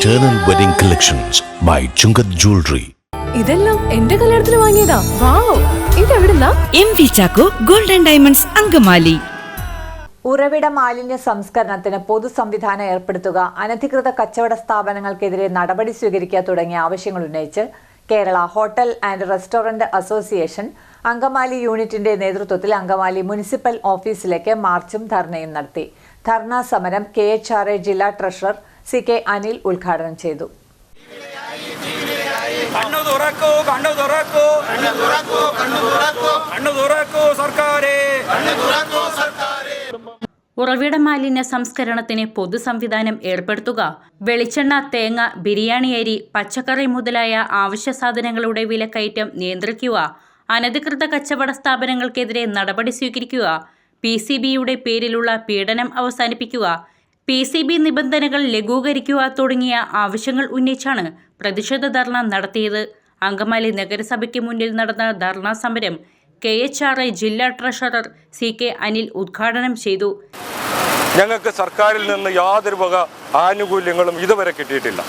Eternal Wedding Collections by Chungat Jewelry. ഇതെല്ലാം എന്റെ കല്യാണത്തിന് വാങ്ങിയതാ. Wow ഇതെവിടുന്നാ? M V Chacko golden diamonds Angamaly. ഉറവിട മാലിന്യ സംസ്കരണത്തിന് പൊതു സംവിധാനം ഏർപ്പെടുത്തുക അനധികൃത കച്ചവട സ്ഥാപനങ്ങൾക്കെതിരെ നടപടി സ്വീകരിക്കുക തുടങ്ങിയ ആവശ്യങ്ങൾ ഉന്നയിച്ച് Kerala hotel and restaurant association Angamaly യൂണിറ്റിന്റെ നേതൃത്വത്തിൽ അങ്കമാലി മുനിസിപ്പൽ ഓഫീസിലേക്ക് മാർച്ചും ധർണയും നടത്തി. ധർണാ സമരം കെ എച്ച് ആർ എ ജില്ലാ ട്രഷറർ സി കെ അനിൽ ഉദ്ഘാടനം ചെയ്തു. കണ്ണു തുറക്കൂ കണ്ണു തുറക്കൂ. കണ്ണു തുറക്കൂ സർക്കാരെ. ഉറവിട മാലിന്യ സംസ്കരണത്തിന് പൊതു സംവിധാനം ഏർപ്പെടുത്തുക വെളിച്ചെണ്ണ തേങ്ങ ബിരിയാണി അരി പച്ചക്കറി മുതലായ ആവശ്യ സാധനങ്ങളുടെ വിലക്കയറ്റം നിയന്ത്രിക്കുക അനധികൃത കച്ചവട സ്ഥാപനങ്ങൾക്കെതിരെ നടപടി സ്വീകരിക്കുക പി സി ബിയുടെ പേരിലുള്ള പീഡനം അവസാനിപ്പിക്കുക പി സി ബി നിബന്ധനകൾ ലഘൂകരിക്കുക തുടങ്ങിയ ആവശ്യങ്ങൾ ഉന്നയിച്ചാണ് പ്രതിഷേധ ധർണ നടത്തിയത്. അങ്കമാലി നഗരസഭയ്ക്ക് മുന്നിൽ നടന്ന ധർണാ സമരം കെ എച്ച് ആർ ഐ ജില്ലാ ട്രഷറർ സി കെ അനിൽ ഉദ്ഘാടനം ചെയ്തു. ഞങ്ങൾക്ക് സർക്കാരിൽ നിന്ന് യാതൊരു വക ആനുകൂല്യങ്ങളും ഇതുവരെ കിട്ടിയിട്ടില്ല.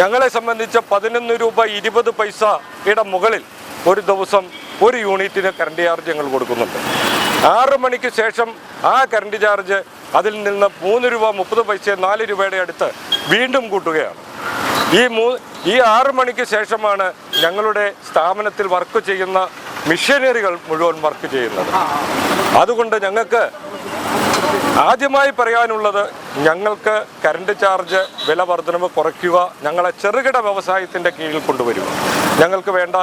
ഞങ്ങളെ സംബന്ധിച്ച് പതിനൊന്ന് രൂപ ഇരുപത് പൈസയുടെ മുകളിൽ ഒരു ദിവസം ഒരു യൂണിറ്റിന് കറണ്ട് ചാർജ് ഞങ്ങൾ കൊടുക്കുന്നുണ്ട്. ആറ് മണിക്ക് ശേഷം ആ കറണ്ട് ചാർജ് അതിൽ നിന്ന് മൂന്ന് രൂപ മുപ്പത് പൈസ നാല് രൂപയുടെ അടുത്ത് വീണ്ടും കൂട്ടുകയാണ്. ഈ മൂ ഈ ആറ് മണിക്ക് ശേഷമാണ് ഞങ്ങളുടെ സ്ഥാപനത്തിൽ വർക്ക് ചെയ്യുന്ന മിഷനറികൾ മുഴുവൻ വർക്ക് ചെയ്യുന്നത്. അതുകൊണ്ട് ഞങ്ങൾക്ക് ആദ്യമായി പറയാനുള്ളത് ഞങ്ങൾക്ക് കറണ്ട് ചാർജ് വില വർധനവ് കുറയ്ക്കുക ഞങ്ങളെ ചെറുകിട വ്യവസായത്തിന്റെ കീഴിൽ കൊണ്ടുവരിക. ഞങ്ങൾക്ക് വേണ്ട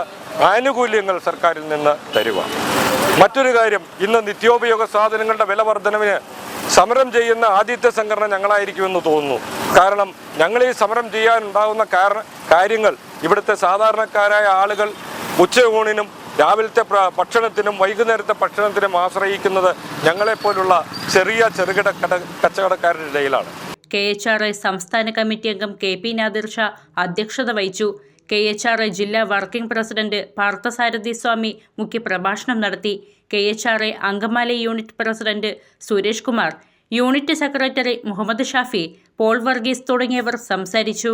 ആനുകൂല്യങ്ങൾ സർക്കാരിൽ നിന്ന് തരിക. മറ്റൊരു കാര്യം ഇന്ന് നിത്യോപയോഗ സാധനങ്ങളുടെ വില വർധനവിന് സമരം ചെയ്യുന്ന ആദ്യത്തെ സംഘടന ഞങ്ങളായിരിക്കുമെന്ന് തോന്നുന്നു. കാരണം ഞങ്ങൾ ഈ സമരം ചെയ്യാനുണ്ടാകുന്ന കാരണ കാര്യങ്ങൾ ഇവിടുത്തെ സാധാരണക്കാരായ ആളുകൾ ഉച്ചയൂണിനും രാവിലത്തെ ഭക്ഷണത്തിനും വൈകുന്നേരത്തെ ഭക്ഷണത്തിനും ആശ്രയിക്കുന്നത് ഞങ്ങളെപ്പോലുള്ള ചെറിയ ചെറുകിട കട കച്ചവടക്കാരുടെ ഇടയിലാണ്. കെ എച്ച് ആർ ഐ സംസ്ഥാന കമ്മിറ്റി അംഗം കെ പി നാദിർ ഷാ അധ്യക്ഷത വഹിച്ചു. കെ എച്ച് ആർ ഐ ജില്ലാ വർക്കിംഗ് പ്രസിഡന്റ് പാർത്ഥസാരഥി സ്വാമി മുഖ്യപ്രഭാഷണം നടത്തി. K H R I Angamaly unit president Suresh Kumar unit secretary Muhammad Shafi Paul Varghese തുടങ്ങിയവർ സംസാരിച്ചു.